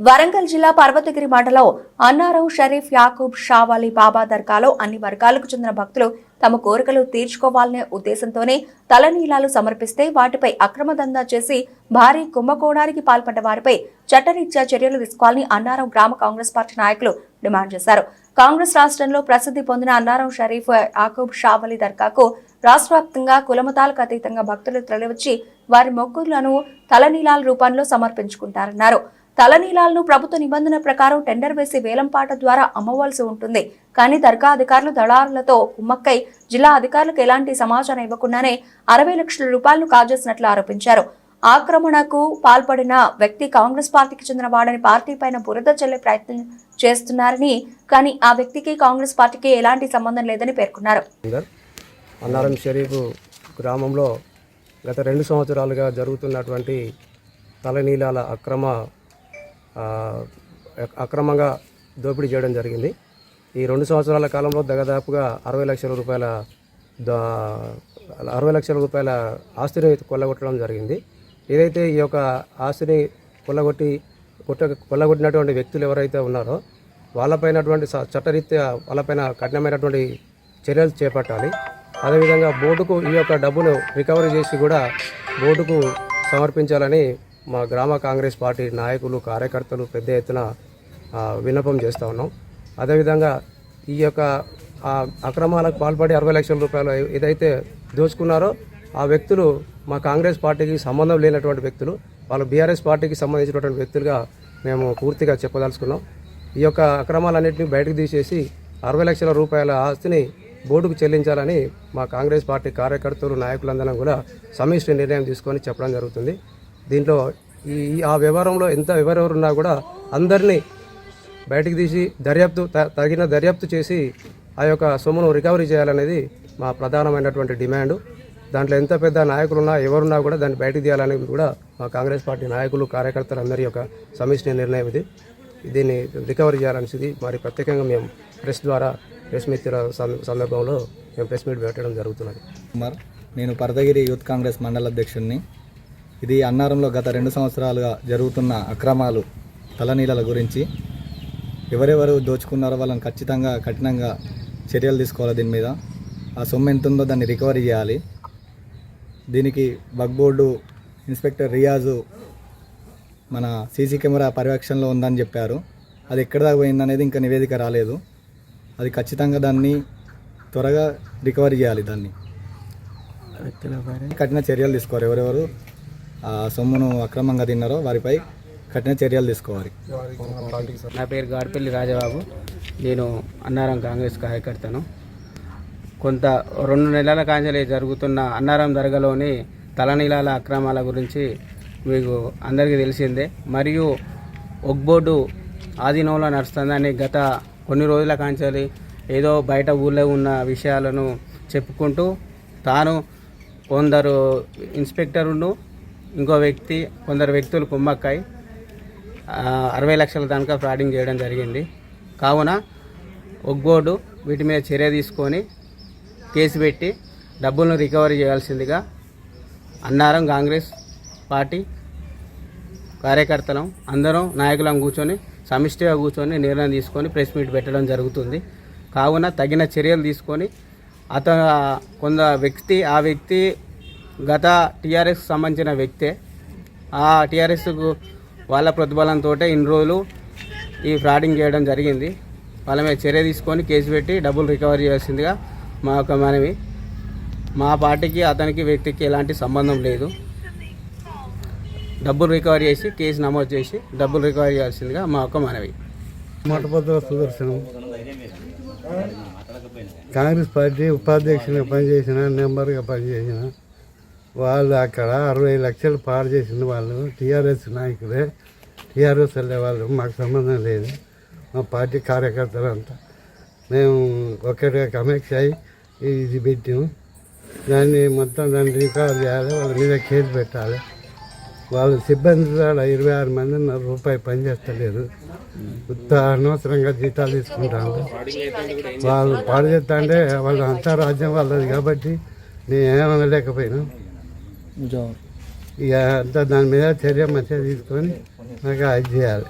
వరంగల్ జిల్లా పర్వతగిరి మండలం అన్నారం షరీఫ్ యాకూబ్ షావాలి బాబా దర్గాలో అన్ని వర్గాలకు చెందిన భక్తులు తమ కోరికలు తీర్చుకోవాలనే ఉద్దేశంతోనే తలనీలాలు సమర్పిస్తే వాటిపై అక్రమ దందా చేసి భారీ కుంభకోణానికి పాల్పడ్డ వారిపై చట్టరీత్యా చర్యలు తీసుకోవాలని అన్నారం గ్రామ కాంగ్రెస్ పార్టీ నాయకులు డిమాండ్ చేశారు. కాంగ్రెస్ రాష్ట్రంలో ప్రసిద్ధి పొందిన అన్నారం షరీఫ్ యాకూబ్ షావలి దర్గాకు రాష్ట్ర వ్యాప్తంగా కులమతాలకు అతీతంగా భక్తులు తరలివచ్చి వారి మొక్కులను తలనీలాల రూపంలో సమర్పించుకుంటారన్నారు. తలనీలాలను ప్రభుత్వ నిబంధన ప్రకారం టెండర్ వేసి వేలంపాట ద్వారా అమ్మవలసి ఉంటుంది. కానీ దర్గా అధికారులు దళారులతో కుమ్మక్కై జిల్లా అధికారులకు ఎలాంటి సమాచారం ఇవ్వకుండానే అరవై లక్షల రూపాయలను కాజేసినట్లు ఆరోపించారు. ఆక్రమణకు పాల్పడిన వ్యక్తి కాంగ్రెస్ పార్టీకి చెందిన వాడని పార్టీ పైన బురద చల్లే ప్రయత్నం చేస్తున్నారని కానీ ఆ వ్యక్తికి కాంగ్రెస్ పార్టీకి ఎలాంటి సంబంధం లేదని పేర్కొన్నారు. అన్నారం షరీఫ్ గ్రామంలో గత రెండు సంవత్సరాలుగా జరుగుతున్నటువంటి తలనీలాల అక్రమ అక్రమంగా దోపిడీ చేయడం జరిగింది. ఈ రెండు సంవత్సరాల కాలంలో దాదాపుగా అరవై లక్షల రూపాయల దా- అరవై లక్షల రూపాయల ఆస్తిని కొల్లగొట్టడం జరిగింది. ఏదైతే ఈ యొక్క ఆస్తిని కొల్లగొట్టి కొట్ట కొల్లగొట్టినటువంటి వ్యక్తులు ఎవరైతే ఉన్నారో వాళ్ళపైనటువంటి చట్టరీత్యా వాళ్ళపైన కఠినమైనటువంటి చర్యలు చేపట్టాలి. అదేవిధంగా బోర్డుకు ఈ యొక్క డబ్బును రికవరీ చేసి కూడా బోర్డుకు సమర్పించాలని మా గ్రామ కాంగ్రెస్ పార్టీ నాయకులు కార్యకర్తలు పెద్ద ఎత్తున విన్నపం చేస్తూ ఉన్నాం. అదేవిధంగా ఈ యొక్క అక్రమాలకు పాల్పడి అరవై లక్షల రూపాయలు ఏదైతే దోచుకున్నారో ఆ వ్యక్తులు మా కాంగ్రెస్ పార్టీకి సంబంధం లేనటువంటి వ్యక్తులు వాళ్ళు బీఆర్ఎస్ పార్టీకి సంబంధించినటువంటి వ్యక్తులుగా మేము పూర్తిగా చెప్పదలుచుకున్నాం. ఈ యొక్క అక్రమాలన్నింటినీ బయటకు తీసేసి అరవై లక్షల రూపాయల ఆస్తిని బోర్డుకు చెల్లించాలని మా కాంగ్రెస్ పార్టీ కార్యకర్తలు నాయకులందరం కూడా సమిష్టి నిర్ణయం తీసుకొని చెప్పడం జరుగుతుంది. దీంట్లో ఈ ఆ వ్యవహారంలో ఎంత ఎవరెవరున్నా కూడా అందరినీ బయటికి తీసి దర్యాప్తు త- తగిన దర్యాప్తు చేసి ఆ యొక్క సొమ్మును రికవరీ చేయాలనేది మా ప్రధానమైనటువంటి డిమాండ్. దాంట్లో ఎంత పెద్ద నాయకులున్నా ఎవరున్నా కూడా దాన్ని బయటకు తీయాలనేది కూడా మా కాంగ్రెస్ పార్టీ నాయకులు కార్యకర్తలు అందరి యొక్క సమిష్టి నిర్ణయం ఇది. దీన్ని రికవరీ చేయాలనేది మరి ప్రత్యేకంగా మేము ప్రెస్ ద్వారా ప్రెస్ మీట్ సంద- సందర్భంలో మేము ప్రెస్ మీట్ పెట్టడం జరుగుతున్నది. కుమార్ నేను పరదగిరి యూత్ కాంగ్రెస్ మండల అధ్యక్షుడిని. ఇది అన్నారంలో గత రెండు సంవత్సరాలుగా జరుగుతున్న అక్రమాలు తలనీలల గురించి. ఎవరెవరు దోచుకున్నారో వాళ్ళని ఖచ్చితంగా కఠినంగా చర్యలు తీసుకోవాలి దీని మీద. ఆ సొమ్ము ఎంత ఉందో దాన్ని రికవరీ చేయాలి. దీనికి బగ్ బోర్డు ఇన్స్పెక్టర్ రియాజు మన సీసీ కెమెరా పర్యవేక్షణలో ఉందని చెప్పారు. అది ఎక్కడ దాకా పోయిందనేది ఇంకా నివేదిక రాలేదు. అది ఖచ్చితంగా దాన్ని త్వరగా రికవరీ చేయాలి దాన్ని. కఠిన చర్యలు తీసుకోవాలి ఎవరెవరు సొమ్మును అక్రమంగా తిన్నారో వారిపై కఠిన చర్యలు తీసుకోవాలి. నా పేరు గాడిపల్లి రాజబాబు. నేను అన్నారం కాంగ్రెస్ కార్యకర్తను. కొంత రెండు నెలల కాంచెలి జరుగుతున్న అన్నారం దర్గలోని తలనీలాల అక్రమాల గురించి మీకు అందరికీ తెలిసిందే. మరియు ఒగ్బోర్డు ఆధీనంలో నడుస్తుందని గత కొన్ని రోజుల కాంచెలి ఏదో బయట ఊళ్ళో ఉన్న విషయాలను చెప్పుకుంటూ తాను కొందరు ఇన్స్పెక్టరును ఇంకో వ్యక్తి కొందరు వ్యక్తులు కుమ్మక్కై అరవై లక్షల దానికా ఫ్రాడింగ్ చేయడం జరిగింది. కావున ఒగ్గోడు వీటి మీద చర్య తీసుకొని కేసు పెట్టి డబ్బులను రికవరీ చేయాల్సిందిగా అన్నారం కాంగ్రెస్ పార్టీ కార్యకర్తలం అందరం నాయకులం కూర్చొని సమిష్టిగా కూర్చొని నిర్ణయం తీసుకొని ప్రెస్ మీట్ పెట్టడం జరుగుతుంది. కావున తగిన చర్యలు తీసుకొని అత కొంత వ్యక్తి ఆ వ్యక్తి గత టీఆర్ఎస్ సంబంధించిన వ్యక్తే. ఆ టీఆర్ఎస్కు వాళ్ళ ప్రతిఫలంతో ఇన్ని రోజులు ఈ ఫ్రాడింగ్ చేయడం జరిగింది. వాళ్ళ మీద చర్య తీసుకొని కేసు పెట్టి డబ్బులు రికవరీ చేయాల్సిందిగా మా యొక్క మనవి. మా పార్టీకి అతనికి వ్యక్తికి ఎలాంటి సంబంధం లేదు. డబ్బులు రికవరీ చేసి కేసు నమోదు చేసి డబ్బులు రికవరీ చేయాల్సిందిగా మా యొక్క మనవి. మొట్టమొదటి సుదర్శనం. కాంగ్రెస్ పార్టీ ఉపాధ్యక్షునిగా పనిచేసిన నెంబర్గా పనిచేసిన వాళ్ళు అక్కడ అరవై లక్షలు పాడు చేసిన వాళ్ళు టీఆర్ఎస్ నాయకులే. టీఆర్ఎస్ వెళ్ళే వాళ్ళు మాకు సంబంధం లేదు. మా పార్టీ కార్యకర్తలు అంతా. మేము ఒకటిగా కనెక్ట్ అయ్యి ఇది పెట్టాము దాన్ని మొత్తం దాన్ని రికార్డ్ చేయాలి వాళ్ళ మీద కేసు పెట్టాలి. వాళ్ళు సిబ్బంది కూడా ఇరవై ఆరు మంది రూపాయి పని చేస్తలేరు ఉత్త అనవసరంగా జీతాలు తీసుకుంటాను వాళ్ళు పాడు చేస్తా అంటే వాళ్ళు అంతా రాజ్యం వాళ్ళది కాబట్టి మేము ఏమనలేకపోయినాం. ఇక అంతా దాని మీద చర్య మంచిగా తీసుకొని నాకు అది చేయాలి